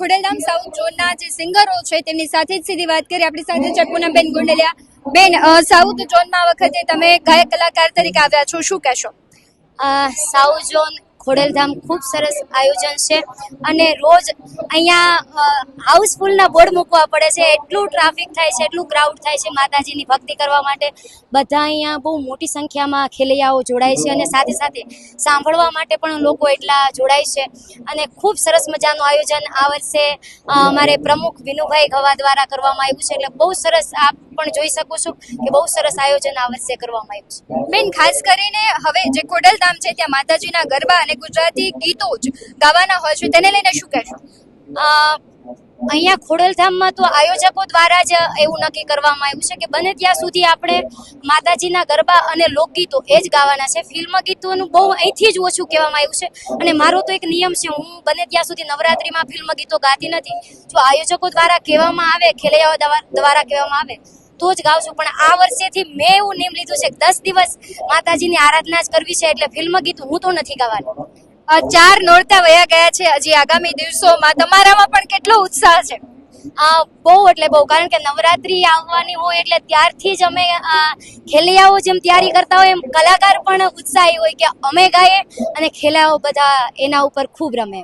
Khodaldham south ઝોનના જે સિંગરો છે તેમની સાથે જ સીધી વાત કરી આપણી સાથે છે પૂનમબેન ગુંડલિયા. બેન સાઉથ ઝોનમાં વખતે તમે ગાયક કલાકાર તરીકે આવ્યા છો. શું કહેશો? સાઉથ ઝોન ખોડલધામ ખૂબ સરસ આયોજન છે. અને રોજ અહીંયા હાઉસફુલના બોર્ડ મૂકવા પડે છે. એટલું ટ્રાફિક થાય છે, એટલું ક્રાઉડ થાય છે માતાજીની ભક્તિ કરવા માટે. બધા અહીંયા બહુ મોટી સંખ્યામાં ખેલૈયાઓ જોડાય છે અને સાથે સાથે સાંભળવા માટે પણ લોકો એટલા જોડાય છે. અને ખૂબ સરસ મજાનું આયોજન આ વર્ષે અમારે પ્રમુખ વિનુભાઈ ગવા દ્વારા કરવામાં આવ્યું છે. એટલે બહુ સરસ આપ પણ જોઈ શકું છું કે બહુ સરસ આયોજન આ વર્ષે કરવામાં આવ્યું છે. બેન, ખાસ કરીને હવે જે ખોડલધામ છે, ત્યાં માતાજીના ગરબા અને ગુજરાતી ગીતો જ ગાવાના હોય છે. તેને લઈને શું કહેશો? અહીંયા ખોડલધામમાં તો આયોજકો દ્વારા જ એવું નક્કી કરવામાં આવ્યું છે કે બને ત્યાં સુધી આપણે માતાજીના ગરબા અને લોકગીતો એ જ ગાવાના છે. ફિલ્મ ગીતોનું બહુ અહીંથી જ ઓછું કહેવામાં આવ્યું છે. અને મારો તો એક નિયમ છે, હું બને ત્યાં સુધી નવરાત્રિમાં ફિલ્મ ગીતો ગાતી નથી. જો આયોજકો દ્વારા કહેવામાં આવે, ખેલૈયાઓ દ્વારા કહેવામાં આવે તો જ ગાઉં છું. પણ આ વર્ષેથી મેં એવું નિયમ લીધું છે કે દસ દિવસ માતાજીની આરાધના જ કરવી છે એટલે ફિલ્મ ગીત હું તો નથી ગાવાની. ચાર નોરતા વયા ગયા છે. હજી આગામી દિવસોમાં તમારામાં પણ કેટલો ઉત્સાહ છે? બહુ એટલે બહુ. કારણ કે નવરાત્રી આવવાની હોય એટલે ત્યારથી જ અમે ખેલૈયાઓ જેમ તૈયારી કરતા હોય એમ કલાકાર પણ ઉત્સાહી હોય કે અમે ગાઈએ અને ખેલૈયાઓ બધા એના ઉપર ખૂબ રમે.